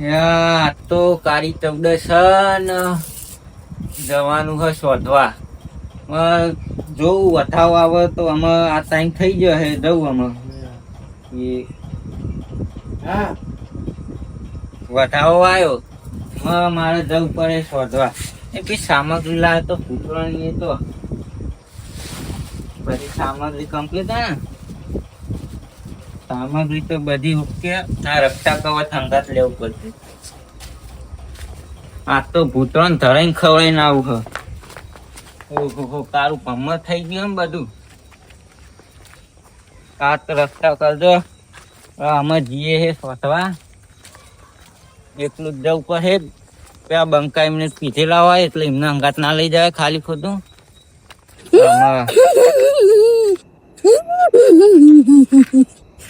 યા, તો કાળી ચૌદસ જવાનું હે શોધવા. જોવું વથાવ આવે તો અમે આ ટાઈમ થઈ ગયો હે જવું અમે એ હા. વથાવો આવ્યો. મારે જવું પડે શોધવા. એ પછી સામગ્રી લાવે તો ફૂટવાની એ તો. બધી સામગ્રી કમ્પ્લીટ હે ને? સામગ્રી તો બધી ઓકે આ રક્ષા કવચ અંગાત લેવું પડશે. આ તો ભૂતરણ ધરાઈને ખવડાઈને આવું ઓહો તારું ભમર થઈ ગયું એમ બધું. આ રક્ષા કરજો. અમે જઈએ હે શોધવા એકલું જ જવું પડે. પેલા બંકા એમને પીધેલા હોય એટલે એમને અંગાત ના લઈ જાય ખાલી ખોટું.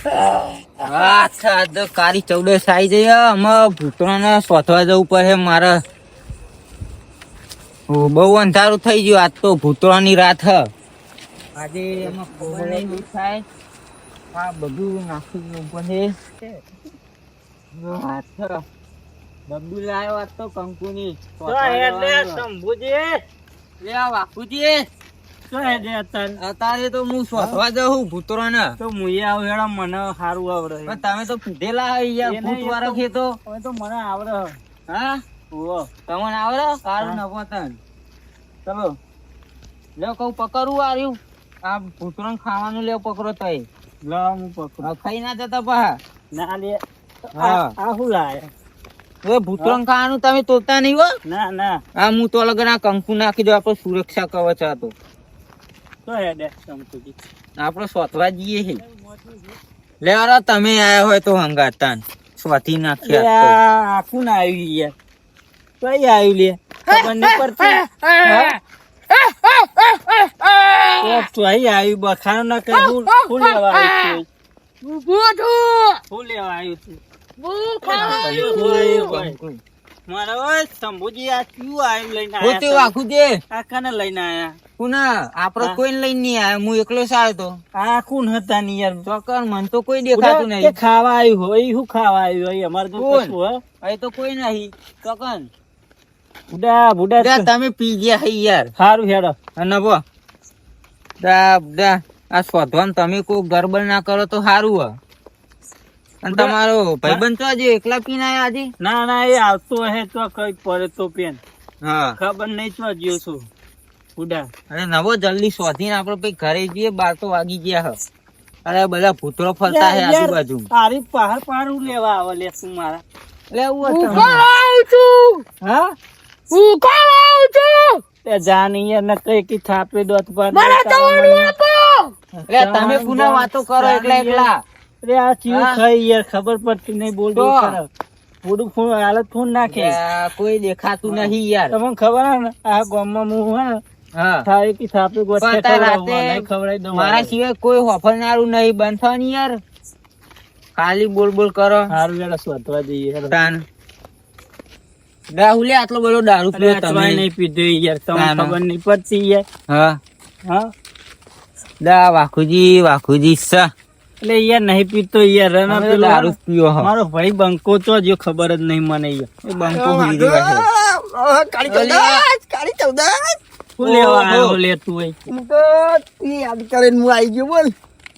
અચ્છા તો કારી ચૌદસ આવી જઈએ અમે ભૂતરાને શોધવા જવું પડે મારે. બહુ અંધારું થઈ ગયું આજ તો ભૂતરાની રાત હ. આજે એમાં ખબર નહીં થાય. આ બધું નાખી દેવું પડે. ડબ્બુ લાવ્યો આજ તો કંકુની. શોધવા જવાનું. લે અત્યારે. તો હું શોધવા જાઉં ભૂતરાને તો મુએ આવ હેડા મને સારું આવડે. પણ તમે તો પીધેલા યાર ભૂત વાળો તો- ખેતો હવે તો મને આવડે હા? ઓ તમને આવડે? સારું ન તન. ચલો. લે કહું પકડવું આર્યું. આ ભૂતરો ખાવાનું લેવ પકડો તઈ. લે હું પકડું. ખાઈ ના જતા પા ના લે. હા. આ હું લાયા. હવે ભૂતરણ ખાવાનું તમે તોતા નહીં હો? ના ના. આ હું તો લગન આ કંકુ નાખી દો આપણે સુરક્ષા કવચ હતો તો. આપણે શોધવા જઈએ છે લે અરે તમે આયા હોય તો હંગાતા સ્વાથી નાખ્યા આખું ના આવ્યું યાર કઈ આવ્યું લે ખબર નહીં પડતી? તો આવ્યું બખાનો ના કઈ ફૂલ લેવા આવ્યું છે. ફૂલ લેવા આવ્યું છે. મારે ઓય શંભુજી આ ક્યું આવ્યું લઈને હું તે આયા વાખું આ કને લઈને આયા? પુના આપડે હા. લઈને નહીં આયા? હું એકલો જ તો. આ કોણ હતા ની યાર? ચોકર મન તો કોઈ દેખાતું કે ખાવા આવ્યું હોય શું ખાવા આવ્યું હોય અમારે તો કશું હે? અહીં તો કોઈ નહીં. ચોકન બુડા બુડા તમે પી ગયા હઈ યાર. સારું હેડો. અને બો દા દા આ શોધવાનું તમે કોઈ ગરબડ ના કરો તો સારું હ. અને તમારો ભાઈબંધ તો આજે એકલા પીને આયા આજે? ના ના એ આવતો હે તો કઈ પડે તો પેન હા. ખબર નહીં તો જ્યો છું ઉડા. અરે નવો જલ્દી શોધીને આપણે પછી ઘરે જઈએ બાર તો વાગી ગયા હ. અરે બધા ભૂતરો ફરતા હે આજુબાજુ. તારી પહાડ પહાડ હું લેવા આવે લે તું મારા. એટલે એવું છું? હા? હું આવું છું? તે જાની ન કઈ કી થાપે દોત પર એટલે તમે પુનઃ વાતો કરો એકલા એકલા. અરે આ ચીવ ખાઈ યાર ખબર પડતી નહીં બોલ થોડું ફોન હાલત ફોન નાખે. કોઈ દેખાતું નહીં યાર. તમને ખબર હે ને આ ગામમાં હું હે ને મારા સિવાય કોઈ હોફરનારું નહીં. બંધ થવાની યાર. ખાલી બોલ બોલ કરો. સારું યાર શોધવા જઈએ. તાન. રાહુલે આટલો બધો દારૂ ચોય તમે. નહીં પીધો યાર તમને. ખબર નહીં પડતી યાર. હા. હા? દા વાખુજી વાખુજી સા. એટલે યાર નહીં પીતો યાર રના તો પેલો દારૂ પીયો હ. મારો ભાઈ બંકો તો જો ખબર જ નહીં મને યાર. એ બંકો હુઈ રહ્યો છે શું લેવા આવ્યો લે તું એ?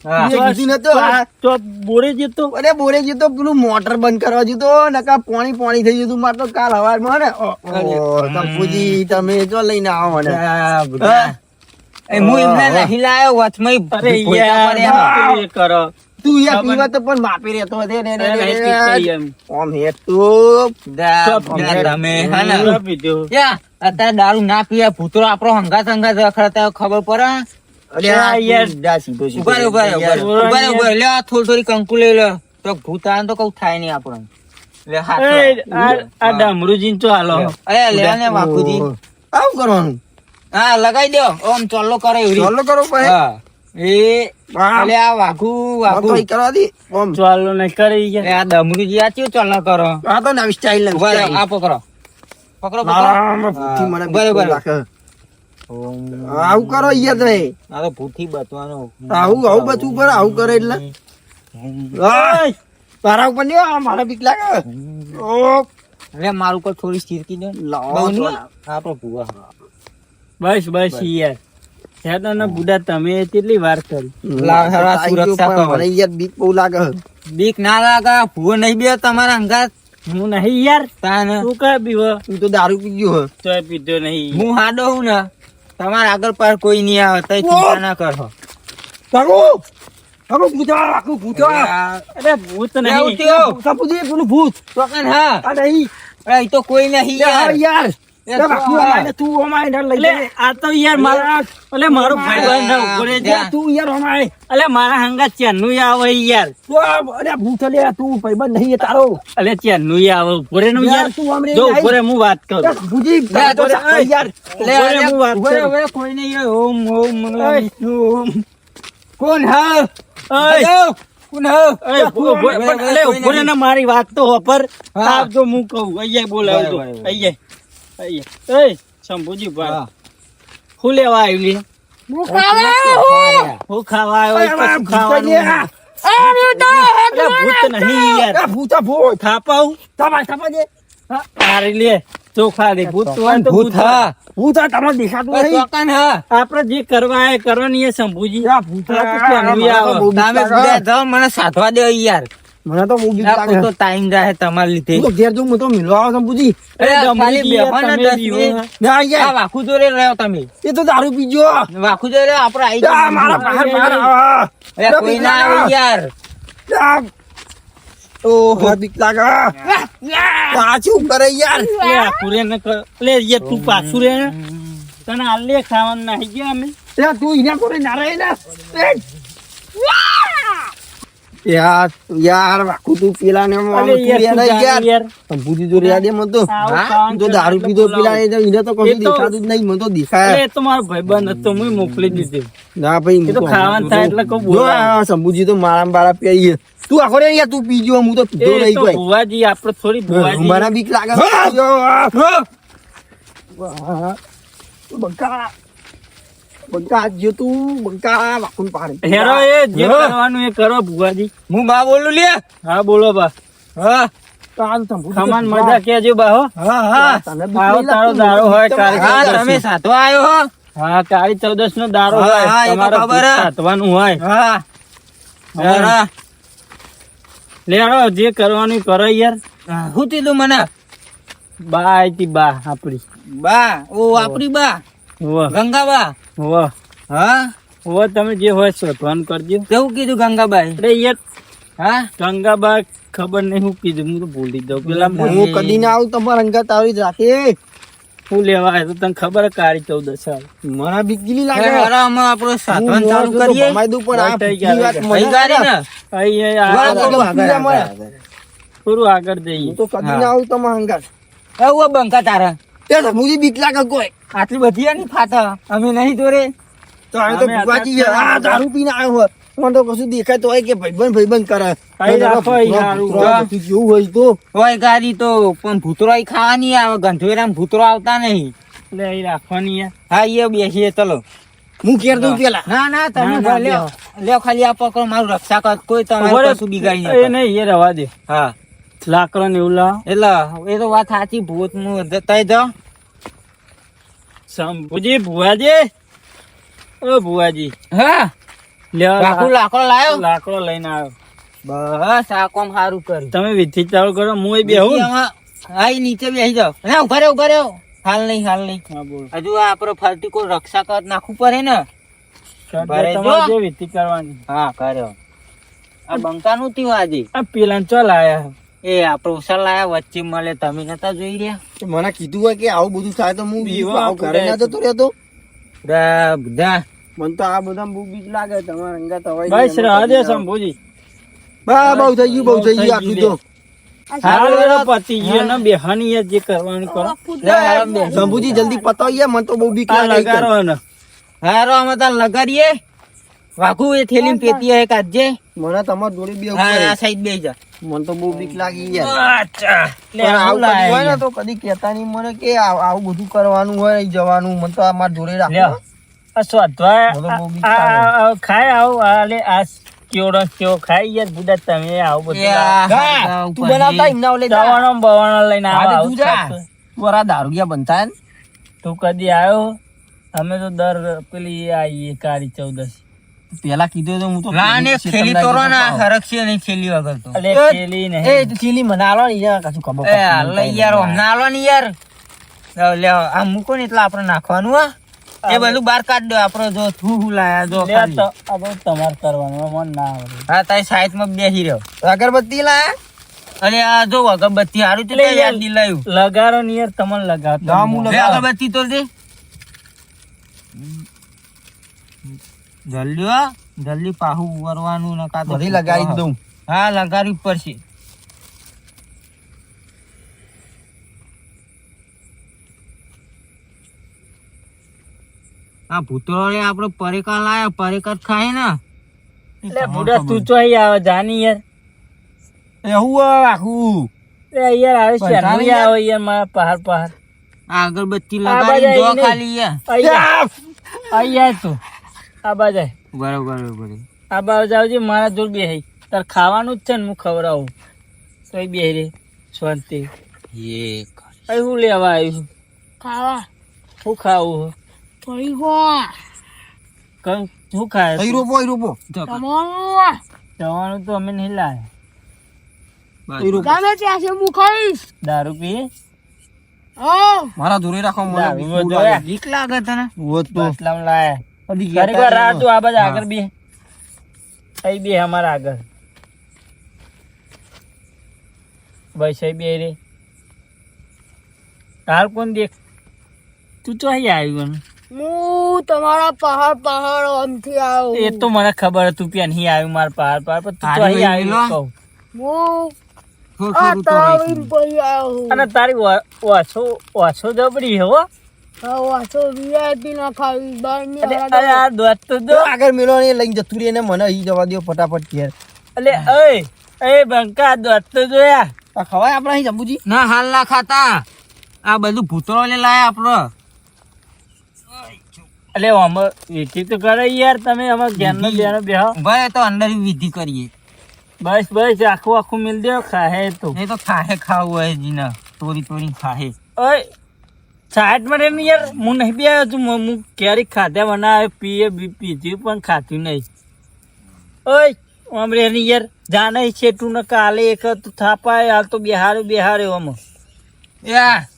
હા તો તો બોરે જતો અરે બોરે જતો પેલું મોટર બંધ કરવા જતો નકા પાણી પાણી થઈ જતું મારે તો કાલ હવારમાં ને? ઓ, ઓ, કંકુજી તમે જો લઈને આવો મને. હું એમને નહીં લાયો વચમાં અરે યાર કરો. તું યાર પીવા તો પણ માપી રહેતો હતો ને, હે તું. તમે હે. યા, અત્યારે દારૂ ના પીયા ભૂતરો આપણો હંગાત હંગાત રખડતા ખબર પડે. ઊભા ઊભા ઊભા. લે થોડી થોડી કંકુ લઈ લે તો ભૂત આવે ને તો કઉ થાય નહીં આપણને. લે હાથ. આ ડામરુજીન તો હાલો. અરે લે ને બાપુજી આવું કરવાનું? હા લગાઈ દો. ઓમ ચોલ્લો કરે એવી ચાલો કરો પછી? હા. એ અલે આ વાઘુ વાઘુ. તો કરવા દે. આમ. ચાલો નહીં કરી ગયા. આ આ ચોલ્લો આ તો નવી. આ પકડો. પકડો પકડો. બરાબર. આવું કરો યાર તમે આ તો ભૂથી બચવાનું. આવું આવું બચવું પડે આવું કરે એટલે. આ, તારા ઉપર નહીં આવે, મારા બીક લાગે. ઓ મારું પર થોડી સ્થિરકી દે લાવો ભૂવા. બસ બસ યાર. હેડો બુડા તમે કેટલી વાર કરી? લાવ, હેડો, આ આઈ ગયો, સુરક્ષા પણ મને યાર બીક બહુ લાગે બીક ના લાગે? ભૂવો નહીં બે તમારા અંગાત? હું નહીં યાર. તાન તું કઈ પીવો તું તો દારૂ પી ગયો હે. પીધો નહીં હું હાડો હું ને? તમારા આગળ પર કોઈ નહીં આવે તઈ ચિંતા ના કરો. ભાગો! ભાગો ભૂતા રાખો ભૂતા અરે ભૂત નહીં? સપુજી પેલું ભૂત? હા. અરે ઈ તો કોઈ નહીં યાર. યાર. એ એ તો ના લઈ આ તો યાર મારા એટલે મારો ભાઈબંધ છે, ઊભો રહેજે. જા. તું યાર અમારે. એટલે મારા હંગા ચેન્નું આવે યાર. અરે ભૂત લે તું ભાઈબંધ નહીં તારો. એટલે ચેન્નું આવે ઊભો રહે યાર, યાર. તું આમરે જો નહીં. હું વાત કરું. તો યાર. લે, હું વાત કરું. કોઈ નહીં ઓમ ઓમ વિષ્ણુ ઓમ. કોણ હા? ઓય. મારી વાત હોપર. જો હું કહું અહીંયા બોલાવજો. અહીંયા એય શંભુજી ભાઈ હું લેવા આવ્યું લે? હું ખાવા આવ્યો તો શું ભૂત ખાવાનું ભૂત નહીં યાર. આ ભૂતા ભૂત. થાપાવ તમારે થાપા જે. મારી લે ચોખા દે. ભૂત તો ભૂત હા. ભૂત આ તમને દેખાતું નહીં ચોકન હા. આપણે જે કરવા એ કરવાની એ શંભુજી. આ ભૂત જાઓ મને સાધવા દે યાર. મને તો આ લાગે તો ટાઈમ જાય તમારા લીધે. તો ઘેર જો હું તો મિલવા આવું છું અરે, ખાલી ગમુજી, બેહો ને દસ. ના આ યાર વાખુ જોડે રહ્યો તમે. એ તો દારૂ પીજો વાખુ જોડે રહ્યો આપડે આઈ આ જાઓ. મારા બહાર બહાર આવા. અરે, કોઈ ના આવે યાર. ઓહો. બીક લાગે પાછું કરે યાર. કર- લે યાર તું પાછું રે. તને આ લે ખાવાનું નાહી ગયા અમે. તું ઇના કોરે ના રહે ને. યાર યાર વાકુ તું પેલા ને યાર, નહીં યાર યાર. તો હા? દારૂ પીધો પેલા એને તો કશું દેખાતું જ નહીં મને તો દેખાય. એ તો મારો ભાઈબંધ હતો હું મોકલી દીધું. ના ભાઈ તો ખાવાનું થાય એટલે કહું જો બોલાવે. સંભૂજી તો મારા બારા પીએ તું આખો રે યાર તું પીજો હું તો પીધો નહીં કોઈ. ભુવાજી આપણે થોડી ભુવાજી. મારા બીક લાગે જો. બંકા બંકા જો તું બંકા વાકુન પાડે. હેરો એ જે કરવાનું એ કરો ભુવાજી. હું બા બોલું લે? હા બોલો બા. હા. પીવા. મજા કેજો બા હો? હા હા. તને આવો તારો દારો હોય કાલ હા હા, તમે સાતો આવ્યો હો? હા કાળી ચૌદશ નો દારો હોય તમારો. સાધવાનું હોય. હા. હા. લેડો જે કરવાનું કરો યાર. હું તીધું મને? બા આઈ બા આપડી. બા ઓ આપડી બા. ગંગા ગંગાબા હોવ હા? હોવ તમે જે હોય શોધવાનું કરજો. કેવું કીધું ગંગાબાઈ? અરે યાર હા? ગંગાબા ખબર નહીં હું કીધું હું તો ભૂલી દઉં પેલા હું કદી ના આવું તમારા અંગત આવી રાખે. હું લેવા આવ્યો તો તને ખબર કાળી ચૌદ સાલ મારા બીજી લાગે. હવે આરામ આપણો સાધન ચાલુ કરીએ. દઉં પણ આ થઈ ગયા, વાત મહી ગારી ને અહીં આગળ- આગળ, આગળ, આગળ, આગળ. થોડું આગળ જઈએ. તો કદી ના આવું તમારા અંગત એવું બંકા તારા. એ રમૂજી બીક લાગે કોઈ. આટલી બધી આની ફાટા. અમે નહીં દોરે તો હવે તો ભૂવાજી. આ દારૂ પીને આવ્યો હોય. મને તો કશું દેખાય તો હોય કે ભાઈબંધ ભાઈબંધ કરે. જેવું હોય તો. હોય ગાડી તો પણ ભૂતરો ખાવાની આવે. ગંધવેરામ ભૂતરો આવતા નહીં. એટલે અહીં રાખવાની હા એ બેસીએ ચલો. હું ઘેર દઉં પેલા. ના ના તમે લ્યો. લ્યો. ખાલી આ પકડો. મારું રક્ષા કર. કોઈ તમારે. કશું બિગાડી એ નહીં નહીં એ રવા દે. હા. લાકડો ને એવું લાવ. એટલે એ તો વાત સાચી ભૂત હું તય જાઓ. શંભુજી ભુવાજી? ઓ ભુવાજી. હા? લાકડું લાકડો લાયો? લાકડો લઈને આવ્યો. બસ આ કોમ સારું કર્યું. તમે વિધિ ચાલુ કરો હું બેહું ને? હા નીચે બેસી જાઓ. ના ઊભા રહ્યો ઊભા રહ્યો હાલ નહીં હાલ નહીં. હજુ આ આપણો ફરતી કોઈ રક્ષા કર નાખવું પડે ને? કરવાની. હા કર્યો. આ બંકા નું થયું આજે. આ પેલા ચલ આયા એ આપણો ઉછળ લાયા વચ્ચે મળે તમે નતા જોઈ રહ્યા? મને કીધું હોય કે આવું બધું થાય તો હું ઘરે ના જતો રહેતો? બધા મને તો આ બધા બહુ બીક લાગે તમારા તો હોય બસ દે શંભુજી બા બહુ થઈ ગયું બહુ થઈ ગયું આટલું તો. શંભુજી જલ્દી પતાવીએ મને તો બહુ બીક લાગે હારો અમે તાર લગાડીએ. વાઘુ એ થેલી પેતી હે કાજે મને તમાર જોડે બે ઉપર આ સાઈડ બે જા. મને તો બહુ બીક લાગી યાર અચ્છા આવું આવું હોય ને તો કદી કહેતા નહીં મને કે આવું બધું કરવાનું હોય જવાનું. મને તો આ માર જોડે રાખો. ખાય આવો આ કેવડો કેવો ખાઈ યાર બુડા તમે આવું બધું તું બનાવતા એમના ઓલે દવાનો બવાનો લઈને આવો આવું તું જા. ખાતો. તું બનતા ને? તું કદી આવ્યો અમે તો દર પેલી આવીએ કાળી ચૌદશ. પેલા કીધું તો હું તો લાને થેલી તોરો ના. નહીં થેલી વગર તો. અલે એ- નહીં એ તું મને આલો ને યાર કશું ખબર એ પડતી યાર હમણાં આલો ને યાર. લે, આ મૂકો ને એટલે આપણે નાખવાનું હા. એ બધું બહાર કાઢ દો આપણો જો થૂ હું લાયા જો લે ખાલી. તો આ તમારે કરવાનું મન ના આવડે. હા તારી સાઈડમાં બેસી રહ્યો. અગરબત્તી લાયા? અને આ જો અગરબત્તી હારું તો યાર- દિલાયું લગાડો ને યાર તમને લગાવતો ના, હું લગાવ. અગરબત્તી તો દે. જલ્દી જલ્દી પાહું ઉવરવાનું ને કાં તો બધી લગાવી દઉં. હા લગાડવી પડશે. આ ભૂતરો રે આપણે પરેકા લાયા. પરેકા ખાય ને. એટલે બુડા તું અહીં આવે જાની યાર. એવું હે આખું એ યાર આવે નહીં આવે યાર મારા પહાડ પહાડ. આ અગરબત્તી દો ખાલી યાર. અહીંયા તું. આ જાય. બરોબર બરોબર. આ બાજુ મારા જોડ બે તાર ખાવાનું જ છે ને હું ખવડાવું. તો બે રે શાંતિ. એ અહીં હું લેવા આવ્યું ખાવા. હું ખાવું કયું? શું ખાય અહીં રોપો અહીં રોપો. જવાનું તો અમે નહીં લાવે રોપો. દારૂ પીએ મારા દૂરે રાખો મને બીક લાગે. તને. તો. લાયા. કદી ઘડીક કહેતા રાહ નહીં. આ બાજુ આગળ બે. અહીં બે અમારા આગળ. બસ અહીં બે રે. હાલ કોણ દેખ? તું તો અહીં આવ્યું હું તમારા પહાડ પહાડ આમથી આવું. એ તો મને ખબર હતું કે અહીં આવ્યું મારા પહાડ પહાડ પર તું તો અહીં આવ્યું હું અને તારી વા- વાછો વાછો જબરી હો. ના આગળ મેલો ને લઈને જતું રહે ને મને અહીં જવા દો ફટાફટ ઘેર ઓય એ બંકા દોત તો જોયા. ખવાય આપણે અહીં જંબુજી? ના હાલ ના ખાતા. આ બધું ભૂતરો લે લાયા આપણો. અલે અમે વેચી તો કરે યાર તમે અમે જ્ઞાનનો બેનો બેહો. ભાઈ તો અંદર વિધિ કરીએ. બસ બસ આખું આખું મિલ દે ખાહે તો. એ તો ખાહે ખાવું હોય જીના. તોરી તોરી ખાહે. ઓય સાઈડમાં રહીને યાર હું નહીં બે આવ્યો છું, હું ક્યારેક ખાધા બનાવે, પીએ, બી- પીધું પણ ખાધું નહીં. ઓય આમ રે ની યાર જાને છે તું ને કાલે એક થાપાય, હાલ તો બિહારે બિહારે આમ. યા,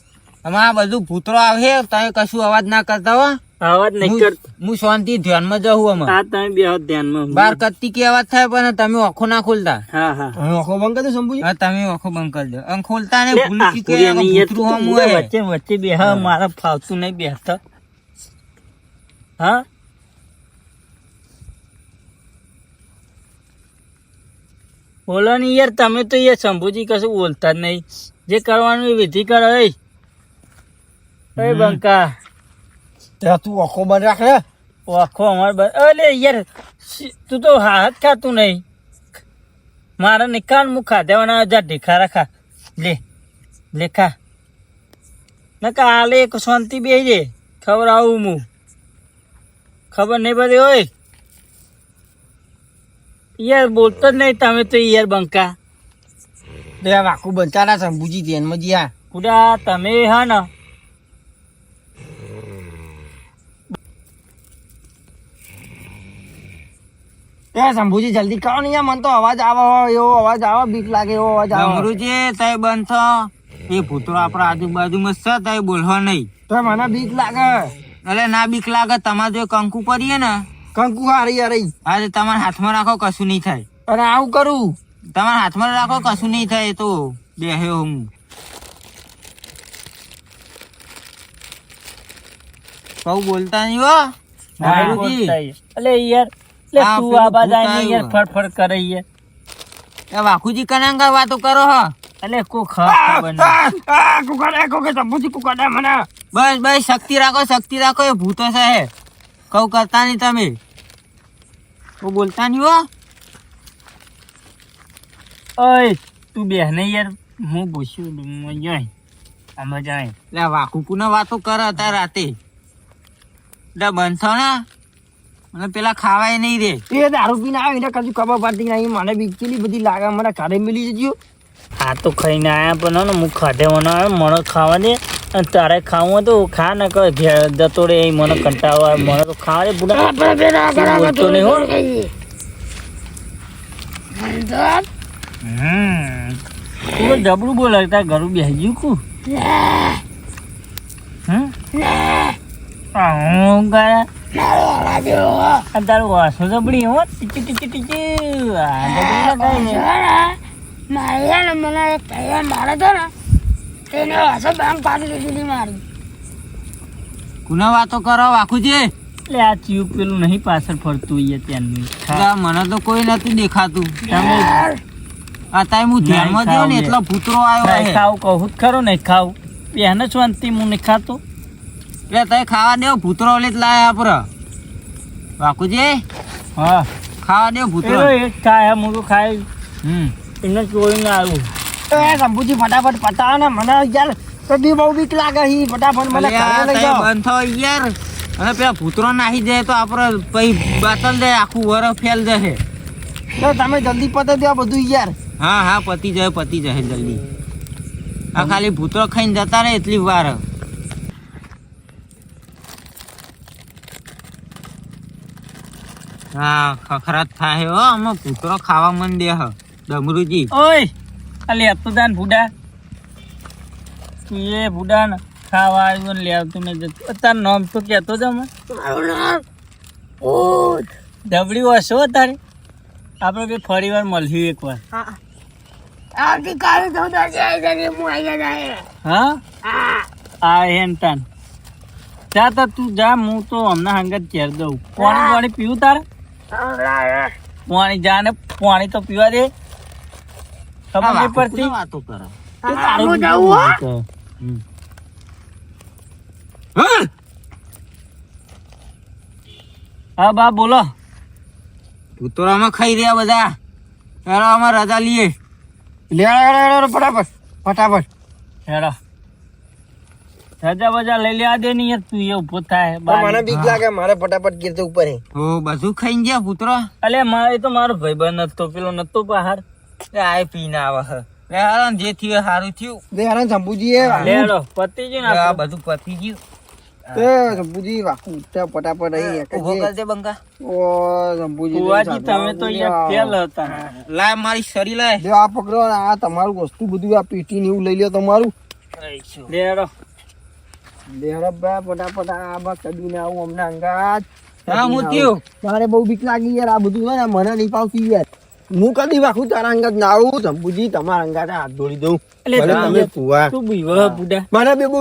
આમાં બધું ભૂતરો આવે તમે કશું અવાજ ના કરતા હો. અવાજ નહીં કરતો. હું શાંતિ ધ્યાનમાં જવું અમે આ તમે બેહો ધ્યાનમાં બાર કત્તી કે અવાજ થાય પણ તમે આંખો ના ખોલતા. હા હા. આંખો બંધ કરી દો શંભુજી. હા તમે આંખો બંધ કરી દો. અને ખોલતા ને ભૂલથી કે યાર ભૂતરું હમ વચ્ચે વચ્ચે બેહા મારા ફાવતું નહીં બેસતા હા? બોલો ને યાર તમે તો યાર શંભુજી કશું બોલતા જ નહીં. જે કરવાનું એ વિધિ કરો એ બંકા. ત્યાં તું આખો બંધ રાખ ને આખો અમારે બંધ અલે યાર તું તો હાથ ખાતું નહીં. મારા નિકાલ મુખ ખાધેવાના જા ઢીખા રાખા. લે લે ખા. કાલે આલે એક શાંતિ બે દે ખબર આવું હું ખબર નહીં પડી હોય. યાર બોલતો જ નહીં તમે તો યાર બંકા. બે આખું બનતા ના શંભુજી ધ્યાનમાં જી આ કુડા તમે હા ને. એ શંભુજી જલ્દી કરો ને યાર મને તો અવાજ આવે એવો અવાજ આવે બીક લાગે એવો અવાજ આવે. શંભુજી તય બંધ થો. એ ભૂતરો આપણા આજુબાજુમાં છે તય બોલવા નહીં. તો મને બીક લાગે. એટલે ના બીક લાગે તમારે જો કંકુ કરીએ ને કંકુ હારી હારી. આજે તમારા હાથમાં રાખો કશું નહીં થાય. અને આવું કરું. તમારા હાથમાં રાખો કશું નહીં થાય તો બેહ્યો હું. કઉ બોલતા નહીં હો અલે યાર લે હા, તું આ બધા યાર ફડફડ કરે યાર એ વાકુજી કનાંગા વાતો કરો હો. એટલે કો નહીં કુકાડે કોકે શંભુજી કુકડે મને. બસ બસ શક્તિ રાખો શક્તિ રાખો એ ભૂતો છે હે કઉ કરતા નહીં તમે. કઉ બોલતા નહીં હો. ઓય તું બેહ ને યાર. હું પૂછ્યું જાય આમાં જાય એટલે વાકુકુ વાતો કરે અત્યારે રાતે. એટલે બંધ થો ને? મને પેલા ખાવાય નહીં રે એ દારૂ પીને આવે એને કશું ખબર પડતી નહીં. મને બી કેટલી બધી લાગે મને ઘરે મિલી જજો. આ તો ખાઈને આયા પણ હે ને હું ખાધે મને આવે મને ખાવા દે. અને તારે ખાવું તો ખા ને કહે જતો રે મને કંટાળો આવે. મને તો ખાવા દે બુડા. બોલતો નહીં હો? તું જબરું બોલે તાર ઘરું બેસી ગયું કુ? હમ? હું ગયા? તારું વાસો જબડી હો. ટીચી ટીચી ટીચી આ જબરી લગાઈ ને મારે ને મને મારે તો ને તેને હશે બેંક પાડી દીધી મારી કુના વાતો કરો વાખુજી? એટલે આ ચિયું પેલું નહીં પાછળ ફરતું હોય ત્યાંનું મને તો કોઈ નથી દેખાતું. તમે ટાઈમ હું ધ્યાનમાં જોયો ને એટલો ભૂતરો આવ્યો છે કહું ખરો નહીં ખાવ. એને જ શાંતિ હું નહીં ખાતો. એટલે તઈ ખાવા દેવ ભૂતરો લઈ લાયા આપડે. વાકુજી? હા. ખાવા દેવ ભૂતરો. ખાય હું તો ખાય. હમ. એને જોઈને આવ્યું એ શંભુજી ફટાફટ પતાવો ને મને યાર તો બી બહુ બીક લાગે છે ફટાફટ મને બંધ થો યાર. અને પેલા ભૂતરો નાહી જાય તો આપણે પછી બાતલ દે આખું વર ફેલ જશે. તો તમે જલ્દી પતે દો બધું યાર. હા હા પતી જાય પતી જશે જલ્દી. આ ખાલી ભૂતરો ખાઈને જતા રહે એટલી વાર. હા ખખરાત થાય હો આમાં ભૂતરો ખાવા મંડે હ ડમરુજી. ઓય અલે તો દાન ભૂડા. એ ભૂડા ને ખાવા આવ્યું ને લેવતું ને જતું તાર નામ તો કહેતો જ અમે મારું ડબડી હશો તારે? આપણે ફરી વાર મળ્યું એક વાર આવતીકાલે હું આ હેન તાન. જા તા તું જા હું તો હમણાં હંગત ઘેર દઉં પાણી પાણી પીવું તારે? પાણી જા ને પાણી તો પીવા દે. ખબર નહીં પડતી. વાતો કરે? તારું હું? બા બોલો. ભૂતરામાં ખાઈ રહ્યા બધા. ચાલો આમાં રજા લઈએ. લે ફટાફટ ફટાફટ. હેડો. રજા બજા લઈ લેવા દે ને યાર તું એ ઊભો થાય તો મને બીક લાગે મારે ફટાફટ ગીર ઉપર હે. ઓ બધું ખાઈ ગયા પુત્ર. અલે મારે તો મારો ભાઈબંધ હતો પેલો નતો બહાર. આય પીને આવે હ. લે હાલો જે થયું હારું થયું. લે હારા શંભુજી એ. લે હેડો પતી ગયું ને આ બધું પતી ગયું. એ શંભુજી વાકુ ઉઠ્યા ફટાફટ અહીં એક ઊભો જ દે બંકા ઓ શંભુજી ફુવાજી તમે તો યાર ફેલ હતા. લાય મારી શરી લાય. જો આ પકડો આ તમારું વસ્તુ બધું આ પીટી ને એવું લઈ લ્યો તમારું. લે હેડો બેહરબા ફટાફટ આ બા કદીને આવું હમણાં અંગાત. હા હું મારે બહુ બીક લાગી યાર આ બધું છે ને મને નહીં પાવતી યાર. હું કદી વાખું તારા અંગાત ના આવું. શંભુજી તમારા અંગાત હાથ ધોડી દઉં. એટલે ભલે તમે તમે તું બીવો બુડા? મને બી બહુ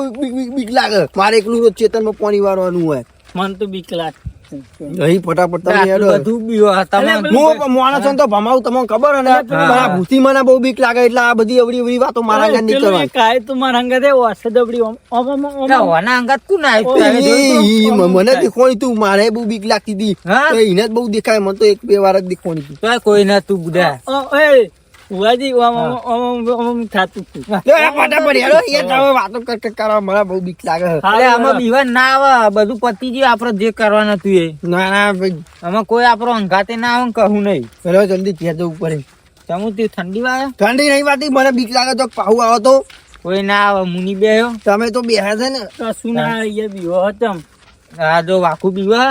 બીક લાગે. મારે એકલું ચેતન ચેતનમાં પાણી વાળવાનું હોય. મને તો બીક લાગ. નહીં ફટાફટ તમે હેડો. બધું બીવો તમે હું પણ માણસ છું ને તો ભમાવું તમને ખબર હે ને મારા ભૂતી મને બહુ બીક લાગે એટલે આ બધી અવળી અવળી વાતો મારા આગળ નહીં કરવાની તો મારા અંગત એ ઓમ ઓમ આવ્યું તું? મને દેખવાની તું મારે બહુ બીક લાગતી હતી તો એને જ બહુ દેખાય મને તો એક બે વાર જ તોય કોઈ ના બુડા ઓ, એ ઓમ ઓમ ઓમ ઓમ ઓમ થાતું હતું. લે, આ ફટાફટ હેડો, તમે વાતો કર કર કરો મને બહુ બીક લાગે અરે આમાં બીવા ના આવે બધું પતી ગયું આપડે જે કરવાનું હતું એ. ના ના ભાઈ. આમાં કોઈ આપણો અંગાતે ના આવે કહું નહીં. ચલો જલ્દી ત્યાં જવું પડે. તમું તે ઠંડી વાય ઠંડી નહીં વાતી મને બીક લાગે તો પાહુ આવો તો. કોઈ ના આવે મુની બે તમે તો બેહા છે ને. કશું ના યાર બીવો હતો આ જો વાકુ બીવા.